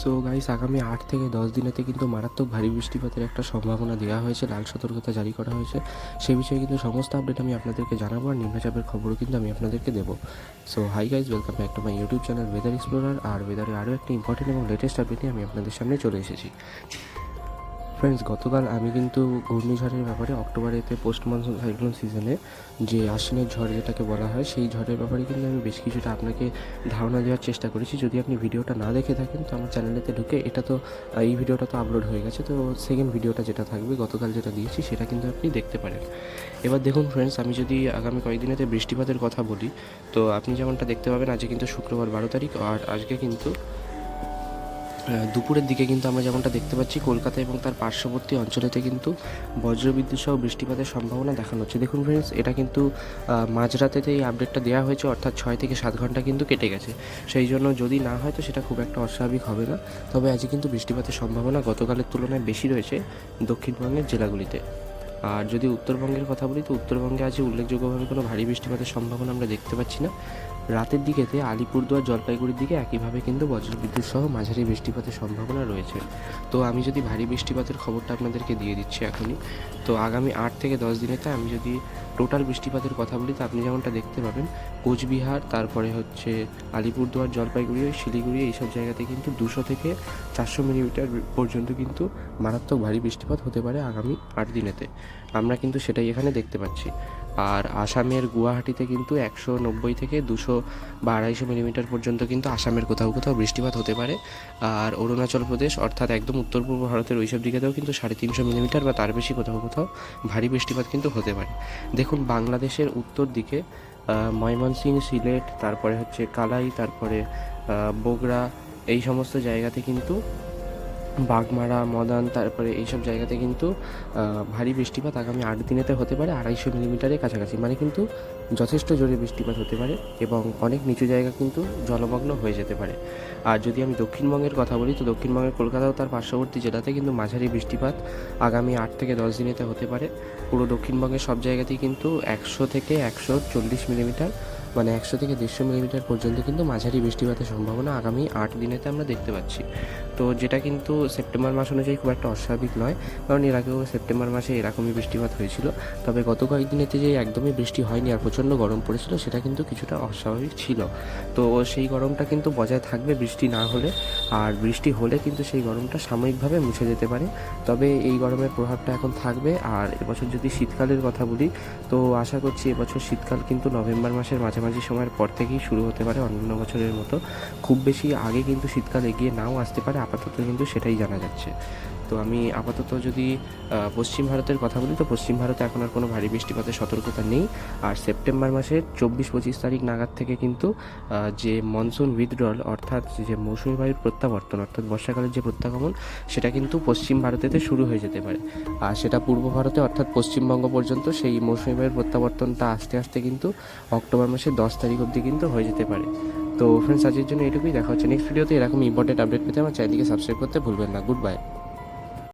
So guys আগামী আট থেকে দশ দিনেতে কিন্তু মারাত্মক ভারী বৃষ্টিপাতের একটা সম্ভাবনা দেওয়া হয়েছে, লাল সতর্কতা জারি করা হয়েছে। সেই বিষয়ে কিন্তু সমস্ত আপডেট আমি আপনাদেরকে জানাব আর নিম্নচাপের খবরও কিন্তু আমি আপনাদেরকে দেবো। So hi guys welcome back to my YouTube channel weather explorer আর ওয়েদারের আরও একটা ইম্পর্টেন্ট এবং লেটেস্ট আপডেট নিয়ে আমি আপনাদের সামনে চলে এসেছি। ফ্রেন্ডস গতকাল আমি কিন্তু ঘূর্ণিঝড়ের ব্যাপারে অক্টোবরেতে পোস্ট মনসুন সাইক্লোন সিজনে যে আশ্বিনের ঝড় যেটাকে বলা হয়, সেই ঝড়ের ব্যাপারে কিন্তু আমি বেশ কিছুটা আপনাকে ধারণা দেওয়ার চেষ্টা করেছি। যদি আপনি ভিডিওটা না দেখে থাকেন, তো আমার চ্যানেলেতে ঢুকে এটা তো এই ভিডিওটা তো আপলোড হয়ে গেছে। তো সেকেন্ড ভিডিওটা যেটা থাকবে, গতকাল যেটা দিয়েছি, সেটা কিন্তু আপনি দেখতে পারেন। এবার দেখুন ফ্রেন্ডস আমি যদি আগামী কয়েকদিনেতে বৃষ্টিপাতের কথা বলি, তো আপনি যেমনটা দেখতে পাবেন, আজকে কিন্তু শুক্রবার বারো তারিখ, আর আজকে কিন্তু দুপুরের দিকে কিন্তু আমরা যেমনটা দেখতে পাচ্ছি, কলকাতা এবং তার পার্শ্ববর্তী অঞ্চলেতে কিন্তু বজ্রবিদ্যুৎ সহ বৃষ্টিপাতের সম্ভাবনা দেখানো হচ্ছে। দেখুন ফ্রেন্ডস এটা কিন্তু মাঝরাতেতে এই আপডেটটা দেওয়া হয়েছে, অর্থাৎ ছয় থেকে সাত ঘণ্টা কিন্তু কেটে গেছে। সেই জন্য যদি না হয় তো সেটা খুব একটা অস্বাভাবিক হবে না। তবে আজকে কিন্তু বৃষ্টিপাতের সম্ভাবনা গতকালের তুলনায় বেশি রয়েছে দক্ষিণবঙ্গের জেলাগুলিতে। আর যদি উত্তরবঙ্গের কথা বলি, তো উত্তরবঙ্গে আজ উল্লেখযোগ্যভাবে কোনো ভারী বৃষ্টিপাতের সম্ভাবনা আমরা দেখতে পাচ্ছি না। রাতের দিকেতে আলিপুরদুয়ার জলপাইগুড়ির দিকে একইভাবে কিন্তু বজ্রবিদ্যুৎ সহ মাঝারি বৃষ্টিপাতের সম্ভাবনা রয়েছে। তো আমি যদি ভারী বৃষ্টিপাতের খবরটা আপনাদেরকে দিয়ে দিচ্ছি এখনই তো আগামী আট থেকে দশ দিনেতে আমি যদি টোটাল বৃষ্টিপাতের কথা বলি, তো আপনি যেমনটা দেখতে পাবেন, কোচবিহার, তারপরে হচ্ছে আলিপুরদুয়ার, জলপাইগুড়ি, শিলিগুড়ি এইসব জায়গাতে কিন্তু দুশো থেকে চারশো মিলিমিটার পর্যন্ত কিন্তু মারাত্মক ভারী বৃষ্টিপাত হতে পারে আগামী আট দিনেতে। আমরা কিন্তু সেটাই এখানে দেখতে পাচ্ছি। আর আসামের গুয়াহাটিতে কিন্তু একশো নব্বই থেকে দুশো বা আড়াইশো মিলিমিটার পর্যন্ত কিন্তু আসামের কোথাও কোথাও বৃষ্টিপাত হতে পারে। আর অরুণাচল প্রদেশ, অর্থাৎ একদম উত্তর পূর্ব ভারতের ওইসব দিকেতেও কিন্তু সাড়ে তিনশো মিলিমিটার বা তার বেশি কোথাও কোথাও ভারী বৃষ্টিপাত কিন্তু হতে পারে। দেখুন, বাংলাদেশের উত্তর দিকে ময়মনসিং সিলেট, তারপরে হচ্ছে কালাই, তারপরে বগুড়া, এই সমস্ত জায়গাতে কিন্তু বাগমারা, মদান, তারপরে এইসব জায়গাতে কিন্তু ভারী বৃষ্টিপাত আগামী আট দিনেতে হতে পারে আড়াইশো মিলিমিটারের কাছাকাছি। মানে কিন্তু যথেষ্ট জোরে বৃষ্টিপাত হতে পারে এবং অনেক নিচু জায়গা কিন্তু জলমগ্ন হয়ে যেতে পারে। আর যদি আমি দক্ষিণবঙ্গের কথা বলি, তো দক্ষিণবঙ্গের কলকাতা ও তার পার্শ্ববর্তী জেলাতে কিন্তু মাঝারি বৃষ্টিপাত আগামী আট থেকে দশ দিনেতে হতে পারে। পুরো দক্ষিণবঙ্গের সব জায়গাতেই কিন্তু একশো থেকে একশো চল্লিশ মিলিমিটার মানে একশো থেকে দেড়শো মিলিমিটার পর্যন্ত কিন্তু মাঝারি বৃষ্টিপাতের সম্ভাবনা আগামী আট দিনেতে আমরা দেখতে পাচ্ছি। তো যেটা কিন্তু সেপ্টেম্বর মাস অনুযায়ী খুব একটা অস্বাভাবিক নয়, কারণ এর আগেও সেপ্টেম্বর মাসে এরকমই বৃষ্টিপাত হয়েছিল। তবে গত কয়েকদিনেতে যে একদমই বৃষ্টি হয়নি আর প্রচণ্ড গরম পড়েছিল, সেটা কিন্তু কিছুটা অস্বাভাবিক ছিল। তো সেই গরমটা কিন্তু বজায় থাকবে বৃষ্টি না হলে, আর বৃষ্টি হলে কিন্তু সেই গরমটা সাময়িকভাবে মুছে যেতে পারে। তবে এই গরমের প্রভাবটা এখন থাকবে, আর এবছর যদি শীতকালের কথা বলি, তো আশা করছি এবছর শীতকাল কিন্তু নভেম্বর মাসের মাঝামাঝি সময়ের পর থেকেই শুরু হতে পারে অন্যান্য বছরের মতো। খুব বেশি আগে কিন্তু শীতকাল এগিয়ে নাও আসতে পারে, আপাতত কিন্তু সেটাই জানা যাচ্ছে। তো আমি আপাতত যদি পশ্চিম ভারতের কথা বলি, তো পশ্চিম ভারতে এখন আর কোনো ভারী বৃষ্টিপাতের সতর্কতা নেই। আর সেপ্টেম্বর মাসের চব্বিশ পঁচিশ তারিখ নাগাদ থেকে কিন্তু যে মনসুন উইথড্রল অর্থাৎ যে মৌসুমী বায়ুর প্রত্যাবর্তন, অর্থাৎ বর্ষাকালের যে প্রত্যাগমন, সেটা কিন্তু পশ্চিম ভারতেতে শুরু হয়ে যেতে পারে। আর সেটা পূর্ব ভারতে, অর্থাৎ পশ্চিমবঙ্গ পর্যন্ত, সেই মৌসুমী বায়ুর প্রত্যাবর্তনটা আস্তে আস্তে কিন্তু অক্টোবর মাসের দশ তারিখ অবধি কিন্তু হয়ে যেতে পারে। তো ফ্রেন্ডস আজকের জন্য এটুকুই দেখা হচ্ছে নেক্সট ভিডিওতে এরকম ইম্পর্টেন্ট আপডেট পেতে আমার চ্যানেলকে সাবস্ক্রাইব করতে ভুলবেন না। Good bye